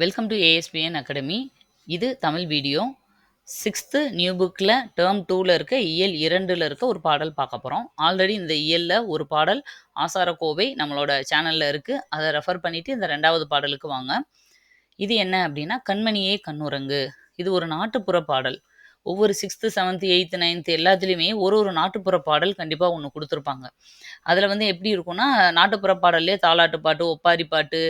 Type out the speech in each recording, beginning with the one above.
Welcome to ASPN academy இது Tamil video. Sixth new புக்கில் term டூவில் இருக்க இயல் இரண்டில் இருக்க ஒரு பாடல் பார்க்க போகிறோம் ஆல்ரெடி இந்த இயலில் ஒரு பாடல் ஆசாரக்கோவை நம்மளோட சேனலில் இருக்குது அதை ரெஃபர் பண்ணிவிட்டு இந்த ரெண்டாவது பாடலுக்கு வாங்க. இது என்ன அப்படின்னா கண்மணியே கண்ணுரங்கு. இது ஒரு நாட்டுப்புற பாடல். ஒவ்வொரு சிக்ஸ்த்து செவன்த்து எயித்து நைன்த்து எல்லாத்துலேயுமே ஒரு ஒரு நாட்டுப்புற பாடல் கண்டிப்பாக ஒன்று கொடுத்துருப்பாங்க. அதில் வந்து எப்படி இருக்கும்னா நாட்டுப்புற பாடல்லே தாலாட்டு பாட்டு ஒப்பாரி பாட்டு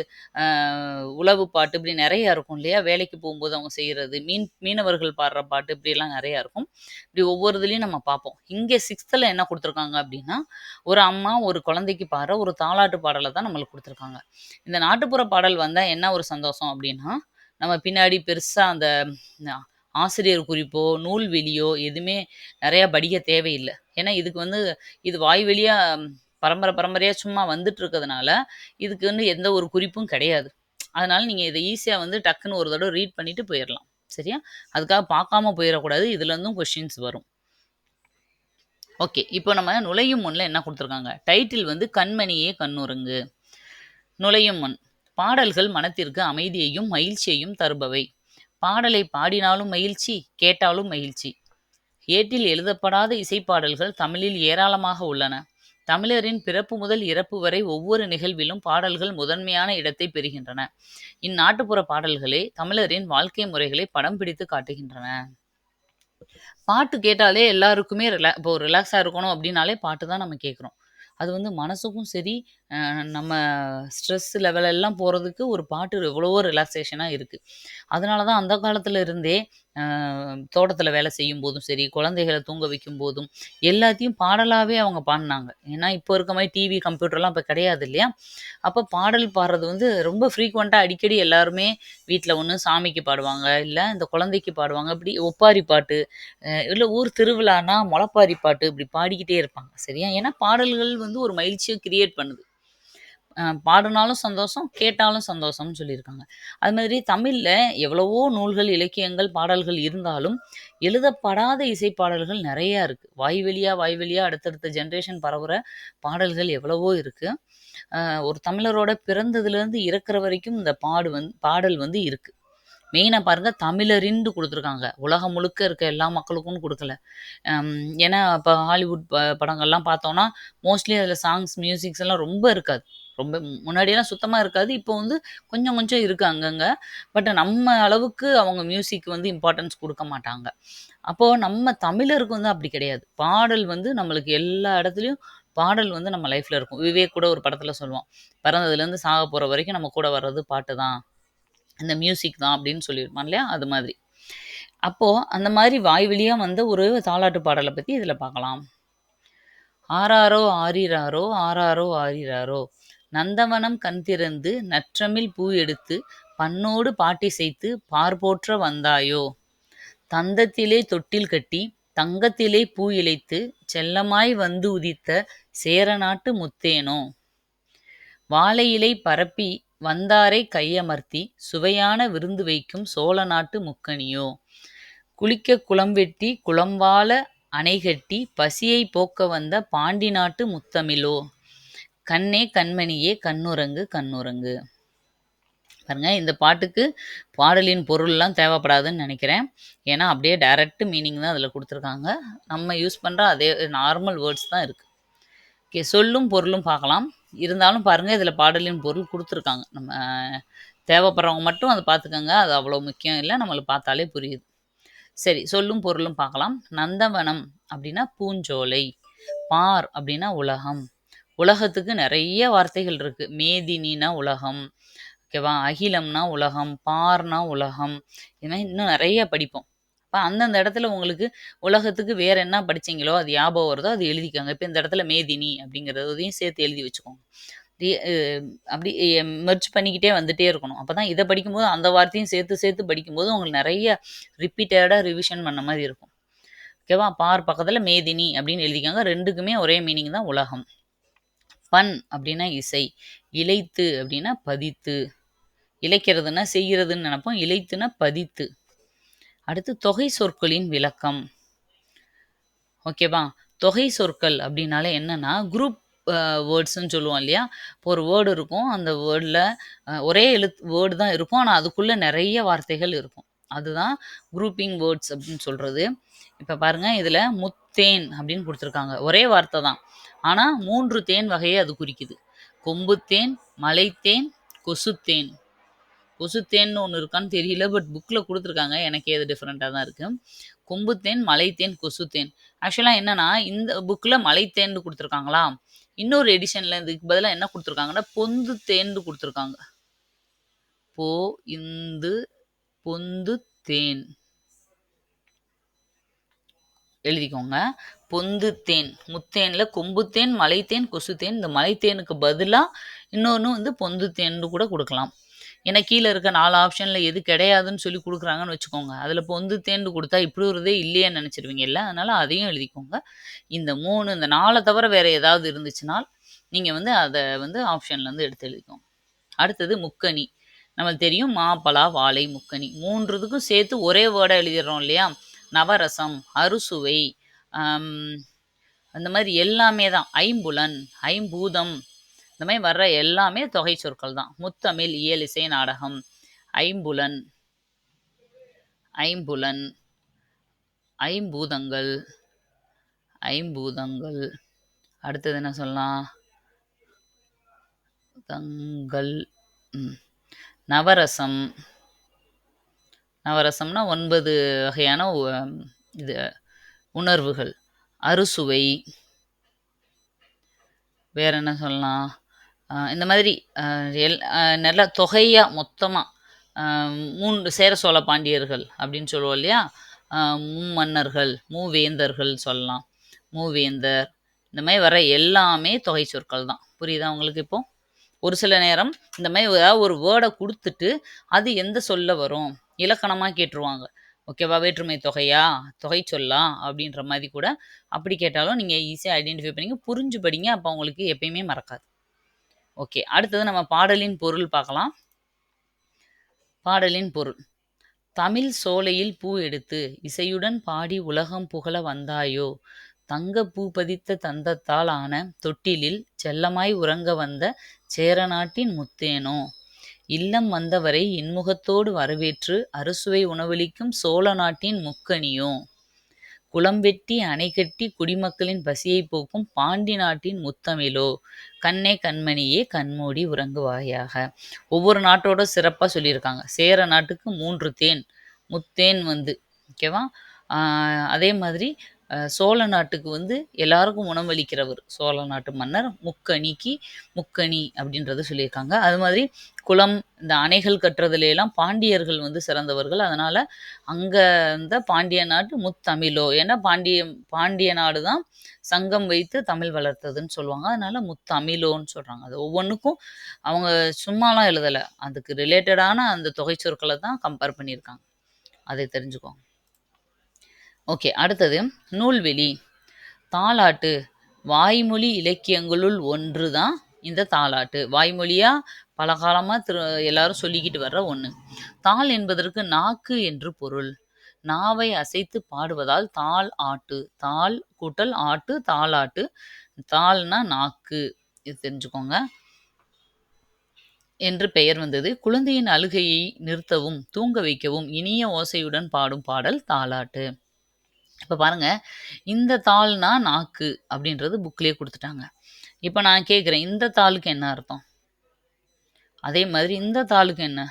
உழவு பாட்டு இப்படி நிறையா இருக்கும் இல்லையா? வேலைக்கு போகும்போது அவங்க செய்கிறது மீன் மீனவர்கள் பாடுற பாட்டு இப்படிலாம் நிறையா இருக்கும். இப்படி ஒவ்வொரு இதுலேயும் நம்ம பார்ப்போம். இங்கே சிக்ஸ்த்தில் என்ன கொடுத்துருக்காங்க அப்படின்னா ஒரு அம்மா ஒரு குழந்தைக்கு பாடுற ஒரு தாலாட்டு பாடலை தான் நம்மளுக்கு கொடுத்துருக்காங்க. இந்த நாட்டுப்புற பாடல் வந்தால் என்ன ஒரு சந்தோஷம் அப்படின்னா நம்ம பின்னாடி பெருசாக அந்த ஆசிரியர் குறிப்போ நூல்வெளியோ எதுவுமே நிறையா படிக்க தேவையில்லை. ஏன்னா இதுக்கு வந்து இது வாய் வழியாக பரம்பரை பரம்பரையாக சும்மா வந்துட்டு இருக்கிறதுனால இதுக்கு வந்து எந்த ஒரு குறிப்பும் கிடையாது. அதனால் நீங்கள் இதை ஈஸியாக வந்து டக்குன்னு ஒரு தடவை ரீட் பண்ணிட்டு போயிடலாம். சரியா? அதுக்காக பார்க்காம போயிடக்கூடாது. இதுலேருந்தும் கொஷின்ஸ் வரும். ஓகே. இப்போ நம்ம நுழையும் முன்னில் என்ன கொடுத்துருக்காங்க? டைட்டில் வந்து கண்மணியே கண்ணுறங்கு. நுழையும் முன். பாடல்கள் மனத்திற்கு அமைதியையும் மகிழ்ச்சியையும் தருபவை. பாடலை பாடினாலும் மகிழ்ச்சி கேட்டாலும் மகிழ்ச்சி. ஏட்டில் எழுதப்படாத இசைப்பாடல்கள் தமிழில் ஏராளமாக உள்ளன. தமிழரின் பிறப்பு முதல் இறப்பு வரை ஒவ்வொரு நிகழ்விலும் பாடல்கள் முதன்மையான இடத்தை பெறுகின்றன. இந்நாட்டுப்புற பாடல்களே தமிழரின் வாழ்க்கை முறைகளை படம் பிடித்து காட்டுகின்றன. பாட்டு கேட்டாலே எல்லாருக்குமே ரிலா இப்போ ரிலாக்ஸாக இருக்கணும் அப்படின்னாலே பாட்டு தான் நம்ம கேட்குறோம். அது வந்து மனசுக்கும் சரி நம்ம ஸ்ட்ரெஸ் லெவலெல்லாம் போகிறதுக்கு ஒரு பாட்டு எவ்வளவோ ரிலாக்ஸேஷனாக இருக்குது அதனால தான் அந்த காலத்தில் இருந்தே தோட்டத்தில் வேலை செய்யும் போதும் சரி குழந்தைகளை தூங்க வைக்கும் போதும் எல்லாத்தையும் பாடலாகவே அவங்க பாடினாங்க. ஏன்னா இப்போ இருக்க மாதிரி டிவி கம்ப்யூட்டர்லாம் இப்போ கிடையாது இல்லையா? அப்போ பாடல் பாடுறது வந்து ரொம்ப ஃப்ரீக்வெண்ட்டாக அடிக்கடி எல்லாருமே வீட்டில் ஒன்று சாமிக்கு பாடுவாங்க இல்லை இந்த குழந்தைக்கு பாடுவாங்க. இப்படி ஒப்பாரி பாட்டு இல்லை ஊர் திருவிழானா முளப்பாரி பாட்டு இப்படி பாடிக்கிட்டே இருப்பாங்க சரியா? ஏன்னா பாடல்கள் வந்து ஒரு மகிழ்ச்சியை கிரியேட் பண்ணுது. பாடினாலும் சந்தோஷம் கேட்டாலும் சந்தோஷம்னு சொல்லியிருக்காங்க. அது மாதிரி தமிழில் எவ்வளவோ நூல்கள் இலக்கியங்கள் பாடல்கள் இருந்தாலும் எழுதப்படாத இசைப்பாடல்கள் நிறையா இருக்குது வாய்வெளியாக வாய்வெளியாக அடுத்தடுத்த ஜென்ரேஷன் பரவுகிற பாடல்கள் எவ்வளவோ இருக்குது ஒரு தமிழரோட பிறந்ததுலேருந்து இறக்குற வரைக்கும் இந்த பாடு வந்து பாடல் வந்து இருக்குது மெயினாக பாருங்கள் தமிழரின்னு கொடுத்துருக்காங்க. உலகம் முழுக்க இருக்க எல்லா மக்களுக்கும் கொடுக்கல. ஏன்னா இப்போ ஹாலிவுட் ப படங்கள்லாம் பார்த்தோன்னா மோஸ்ட்லி அதில் சாங்ஸ் மியூசிக்ஸ் எல்லாம் ரொம்ப இருக்காது. ரொம்ப முன்னாடியெல்லாம் சுத்தமாக இருக்காது. இப்போ வந்து கொஞ்சம் கொஞ்சம் இருக்குது அங்கங்கே. பட் நம்ம அளவுக்கு அவங்க மியூசிக் வந்து இம்பார்ட்டன்ஸ் கொடுக்க மாட்டாங்க. அப்போது நம்ம தமிழருக்கு வந்து அப்படி கிடையாது. பாடல் வந்து நம்மளுக்கு எல்லா இடத்துலையும் பாடல் வந்து நம்ம லைஃப்பில் இருக்கும். விவேக் கூட ஒரு படத்தில் சொல்லுவோம் பிறந்ததுலேருந்து சாக போகிற வரைக்கும் நம்ம கூட வர்றது பாட்டு தான் இந்த மியூசிக் தான் அப்படின்னு சொல்லியிருப்பான் இல்லையா? அது மாதிரி. அப்போது அந்த மாதிரி வாய்வழியாக வந்த ஒரு தாலாட்டு பாடலை பற்றி இதில் பார்க்கலாம். ஆறாரோ ஆரிராரோ ஆறாரோ ஆரிராரோ நந்தவனம் கண் திறந்து நற்றமிழ் பூ எடுத்து பண்ணோடு பாட்டிசைத்து பார்போற்ற வந்தாயோ? தந்தத்திலே தொட்டில் கட்டி தங்கத்திலே பூ இழைத்து செல்லமாய் வந்து உதித்த சேரநாட்டு முத்தேனோ? வாழையிலை பரப்பி வந்தாரை கையமர்த்தி சுவையான விருந்து வைக்கும் சோழ நாட்டு முக்கணியோ? குளிக்க குளம் வெட்டி குளம்வாழ அணை கட்டி பசியை போக்க வந்த பாண்டி நாட்டு முத்தமிழோ? கண்ணே கண்மணியே கண்ணுறங்கு கண்ணுறங்கு. பாருங்க இந்த பாட்டுக்கு பாடலின் பொருள்லாம் தேவைப்படாதுன்னு நினைக்கிறேன். ஏன்னா அப்படியே டைரக்ட் மீனிங் தான் அதில் கொடுத்துருக்காங்க. நம்ம யூஸ் பண்ணுற அதே நார்மல் வேர்ட்ஸ் தான் இருக்குது ஓகே சொல்லும் பொருளும் பார்க்கலாம். இருந்தாலும் பாருங்கள் இதில் பாடலின் பொருள் கொடுத்துருக்காங்க. நம்ம தேவைப்படுறவங்க மட்டும் அதை பார்த்துக்கோங்க. அது அவ்வளோ முக்கியம் இல்லை. நம்மளுக்கு பார்த்தாலே புரியுது. சரி சொல்லும் பொருளும் பார்க்கலாம். நந்தவனம் அப்படின்னா பூஞ்சோலை. பார் அப்படின்னா உலகம். உலகத்துக்கு நிறைய வார்த்தைகள் இருக்குது மேதினினா உலகம் ஓகேவா? அகிலம்னா உலகம் பார்னா உலகம் இது மாதிரி இன்னும் நிறைய படிப்போம். அப்போ அந்தந்த இடத்துல உங்களுக்கு உலகத்துக்கு வேற என்ன படிச்சீங்களோ அது ஞாபகம் வருதோ அது எழுதிக்கோங்க. இப்போ இந்த இடத்துல மேதினி அப்படிங்கிறதையும் சேர்த்து எழுதி வச்சுக்கோங்க. அப்படி மெர்ச் பண்ணிக்கிட்டே வந்துட்டே இருக்கணும். அப்போ தான் இதை படிக்கும்போது அந்த வார்த்தையும் சேர்த்து சேர்த்து படிக்கும்போது உங்களுக்கு நிறைய ரிப்பீட்டடாக ரிவிஷன் பண்ண மாதிரி இருக்கும். ஓகேவா? பார் பக்கத்தில் மேதினி அப்படின்னு எழுதிக்கோங்க. ரெண்டுக்குமே ஒரே மீனிங் தான் உலகம். பண் அப்படின்னா இசை இளைத்து அப்படின்னா பதித்து இழைக்கிறதுனா செய்கிறதுன்னு நினைப்போம் இழைத்துனா பதித்து. அடுத்து தொகை சொற்களின் விளக்கம். ஓகேவா தொகை சொற்கள் அப்படின்னாலே என்னென்னா குரூப் வேர்ட்ஸ்ன்னு சொல்லுவோம் இல்லையா? இப்போ ஒரு வேர்டு இருக்கும் அந்த வேர்டில் ஒரே எழுத் வேர்டு தான் இருக்கும் ஆனால் அதுக்குள்ளே நிறைய வார்த்தைகள் இருக்கும். அதுதான் குரூப்பிங் வேர்ட்ஸ் அப்படின்னு சொல்கிறது இப்போ பாருங்கள் இதில் முத்தேன் அப்படின்னு கொடுத்துருக்காங்க. ஒரே வார்த்தை தான். ஆனால் மூன்று தேன் வகையை அது குறிக்குது. கொம்புத்தேன் மலைத்தேன் கொசுத்தேன் கொசுத்தேன்னு ஒன்று இருக்கான்னு தெரியல பட் புக்கில் கொடுத்துருக்காங்க. எனக்கே அது டிஃப்ரெண்ட்டாக தான் இருக்குது கொம்புத்தேன் மலைத்தேன் கொசுத்தேன் ஆக்சுவலாக என்னென்னா இந்த புக்கில் மலைத்தேன்னு கொடுத்துருக்காங்களா? இன்னொரு எடிஷனில் இதுக்கு பதிலாக என்ன கொடுத்துருக்காங்கன்னா பொந்து தேன்னு கொடுத்துருக்காங்க. போ இந்து பொந்து தேன் எழுதிக்கோங்க. பொந்து தேன் முத்தேனில் கொம்புத்தேன் மலைத்தேன் கொசுத்தேன். இந்த மலைத்தேனுக்கு பதிலாக இன்னொன்று வந்து பொந்து தேன்னு கூட கொடுக்கலாம். ஏன்னா கீழே இருக்க நாலு ஆப்ஷனில் எது கிடையாதுன்னு சொல்லி கொடுக்குறாங்கன்னு வச்சுக்கோங்க. அதில் பொந்து தேன்னு கொடுத்தா இப்படி ஒரு இல்லையே நினச்சிருவீங்க. இல்லை அதனால் அதையும் எழுதிக்கோங்க. இந்த மூணு இந்த நாலை தவிர வேறு ஏதாவது இருந்துச்சுனால் நீங்கள் வந்து அதை வந்து ஆப்ஷன்லேருந்து எடுத்து எழுதிக்கோங்க. அடுத்தது முக்கணி நம்மளுக்கு தெரியும் மா பலா வாழை முக்கனி மூன்றுதுக்கும் சேர்த்து ஒரே வேர்டாக எழுதிடுறோம் இல்லையா? நவரசம் அறுசுவை அந்த மாதிரி எல்லாமே தான். ஐம்புலன் ஐம்பூதம் இந்த மாதிரி வர்ற எல்லாமே தொகை சொற்கள் தான். முத்தமிழ் இயல் இசை நாடகம் ஐம்புலன் ஐம்புலன் ஐம்பூதங்கள் ஐம்பூதங்கள். அடுத்தது என்ன சொல்லலாம்? தங்கள் ம், நவரசம். நவரசம்னா ஒன்பது வகையான உ- இது உணர்வுகள். அறுசுவை வேற என்ன சொல்லலாம்? இந்த மாதிரி எல் நல்ல தொகையாக மொத்தமாக மூன்று சேர சோழ பாண்டியர்கள் அப்படின்னு சொல்லுவோம் இல்லையா? ஆஹ் மும்மன்னர்கள் மூவேந்தர்கள் சொல்லலாம். மூவேந்தர். இந்த மாதிரி வர எல்லாமே தொகை சொற்கள் தான். புரியுதா உங்களுக்கு இப்போ? ஒரு சில நேரம் இந்த மாதிரி ஏதாவது ஒரு வேர்டை கொடுத்துட்டு அது எந்த சொல்ல வரும்? இலக்கணமாக கேட்டுருவாங்க. ஓகேவா வேற்றுமை தொகையா? தொகை சொல்லா? அப்படின்ற மாதிரி கூட அப்படி கேட்டாலும் நீங்கள் ஈஸியாக ஐடென்டிஃபை பண்ணிங்க. புரிஞ்சு படிங்க அப்போ உங்களுக்கு எப்பயுமே மறக்காது. ஓகே அடுத்தது நம்ம பாடலின் பொருள் பார்க்கலாம். பாடலின் பொருள். தமிழ் சோலையில் பூ எடுத்து இசையுடன் பாடி உலகம் புகழ வந்தாயோ? தங்க பூ பதித்த தந்தத்தால் ஆன தொட்டிலில் செல்லமாய் உறங்க வந்த சேரநாட்டின் முத்தேனோ? இல்லம் வந்தவரை இன்முகத்தோடு வரவேற்று அறுசுவை உணவளிக்கும் சோழ நாட்டின் முக்கணியோ? குளம் வெட்டி அணை கட்டி குடிமக்களின் பசியை போக்கும் பாண்டி நாட்டின் முத்தமிழோ? கண்ணே கண்மணியே கண்மூடி உறங்குவாயாக. ஒவ்வொரு நாட்டோட சிறப்பாக சொல்லியிருக்காங்க. சேர நாட்டுக்கு மூன்று தேன் முத்தேன் வந்து ஓகேவா அதே மாதிரி சோழ நாட்டுக்கு வந்து எல்லாருக்கும் உணவளிக்கிறவர் சோழ நாட்டு மன்னர் முக்கணிக்கு முக்கணி அப்படின்றத சொல்லியிருக்காங்க. அது மாதிரி குளம் இந்த அணைகள் கட்டுறதுல எல்லாம் பாண்டியர்கள் வந்து சிறந்தவர்கள். அதனால் அங்கே இருந்த பாண்டிய நாட்டு முத்தமிழோ ஏன்னா பாண்டிய பாண்டிய நாடு தான் சங்கம் வைத்து தமிழ் வளர்த்ததுன்னு சொல்லுவாங்க. அதனால் முத்தமிழோன்னு சொல்கிறாங்க அது ஒவ்வொன்றுக்கும் அவங்க சும்மாலாம் எழுதலை. அதுக்கு ரிலேட்டடான அந்த தொகை சொற்களை தான் கம்பேர் பண்ணியிருக்காங்க. அதை தெரிஞ்சுக்கோங்க. ஓகே அடுத்தது நூல்வெளி. தாலாட்டு வாய்மொழி இலக்கியங்களுள் ஒன்று தான் இந்த தாலாட்டு வாய்மொழியாக பல காலமாக திரு எல்லாரும் சொல்லிக்கிட்டு வர்ற ஒன்று தாள் என்பதற்கு நாக்கு என்று பொருள். நாவை அசைத்து பாடுவதால் தாள் ஆட்டு. தாள் கூட்டல் ஆட்டு தாளாட்டு. தாள்னா நாக்கு. இது தெரிஞ்சுக்கோங்க. என்று பெயர் வந்தது. குழந்தையின் அழுகையை நிறுத்தவும் தூங்க வைக்கவும் இனிய ஓசையுடன் பாடும் பாடல் தாலாட்டு இப்போ பாருங்கள் இந்த தாள்னா நாக்கு அப்படின்றது புக்லேயே கொடுத்துட்டாங்க. இப்போ நான் கேட்குறேன் இந்த தாளுக்கு என்ன அர்த்தம்? அதே மாதிரி இந்த தாளுக்கு என்ன?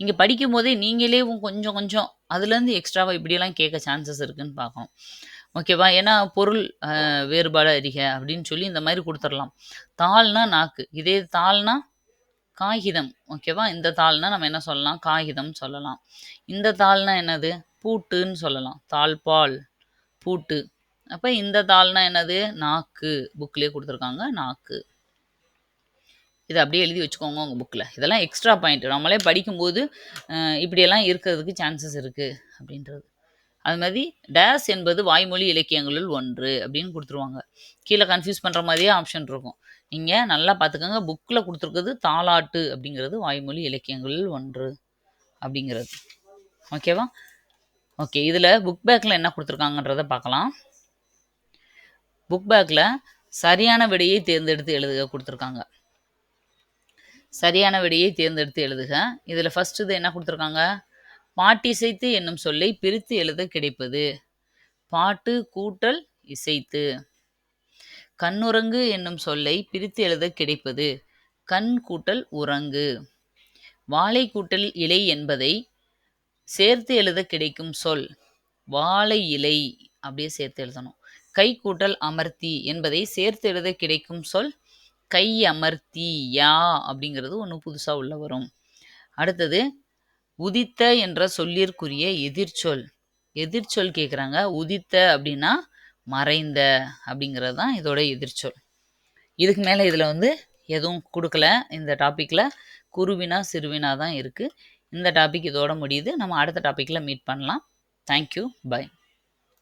இங்கே படிக்கும் போதே நீங்களே கொஞ்சம் கொஞ்சம் அதுலேருந்து எக்ஸ்ட்ராவாக இப்படியெல்லாம் கேட்க சான்சஸ் இருக்குன்னு பார்க்கணும். ஓகேவா ஏன்னா பொருள் வேறுபாடு அறிக அப்படின்னு சொல்லி இந்த மாதிரி கொடுத்துடலாம். தாள்னா நாக்கு. இதே தாள்னா காகிதம். ஓகேவா இந்த தாள்னா நம்ம என்ன சொல்லலாம்? காகிதம் சொல்லலாம். இந்த தாள்னா என்னது? பூட்டுன்னு சொல்லலாம். தாழ்பால் பூட்டு. அப்போ இந்த தாள்னா என்னது? நாக்கு. புக்லேயே கொடுத்துருக்காங்க நாக்கு. இதை அப்படியே எழுதி வச்சுக்கோங்க உங்கள் புக்கில் இதெல்லாம் எக்ஸ்ட்ரா பாயிண்ட் நம்மளே படிக்கும்போது இப்படியெல்லாம் இருக்கிறதுக்கு சான்சஸ் இருக்குது அப்படின்றது. அது மாதிரி டேஸ் என்பது வாய்மொழி இலக்கியங்களுள் ஒன்று அப்படின்னு கொடுத்துருவாங்க. கீழே கன்ஃபியூஸ் பண்ணுற மாதிரியே ஆப்ஷன் இருக்கும். நீங்கள் நல்லா பார்த்துக்கோங்க. புக்கில் கொடுத்துருக்குறது தாலாட்டு அப்படிங்கிறது வாய்மொழி இலக்கியங்களில் ஒன்று அப்படிங்கிறது. ஓகேவா ஓகே இதில் புக் பேக்கில் என்ன கொடுத்துருக்காங்கன்றத பார்க்கலாம். புக் பேக்கில் சரியான விடையை தேர்ந்தெடுத்து எழுதுக கொடுத்துருக்காங்க. சரியான விடையை தேர்ந்தெடுத்து எழுதுக. இதில் ஃபஸ்ட்டு இது என்ன கொடுத்துருக்காங்க? பாட்டிசைத்து என்னும் சொல்லை பிரித்து எழுத கிடைப்பது. பாட்டு கூட்டல் இசைத்து. கண்ணுறங்கு என்னும் சொல்லை பிரித்து எழுத கிடைப்பது. கண் கூட்டல் உறங்கு. வாழை கூட்டல் இலை என்பதை சேர்த்து எழுத கிடைக்கும் சொல். வாழை இலை அப்படியே சேர்த்து எழுதணும். கை கூட்டல் அமர்த்தி என்பதை சேர்த்து எழுத கிடைக்கும் சொல். கை அமர்த்தி யா அப்படிங்கிறது ஒன்று புதுசாக உள்ள வரும். அடுத்தது உதித்த என்ற சொல்லிற்குரிய எதிர்ச்சொல். எதிர்ச்சொல் கேட்குறாங்க உதித்த அப்படின்னா மறைந்த அப்படிங்கிறது தான் இதோட எதிர்ச்சொல். இதுக்கு மேலே இதில் வந்து எதுவும் கொடுக்கல. இந்த டாப்பிக்கில் குருவினா சிறுவினா தான் இருக்குது இந்த டாபிக் இதோட முடியுது. நம்ம அடுத்த டாப்பிக்கில் மீட் பண்ணலாம். Thank you bye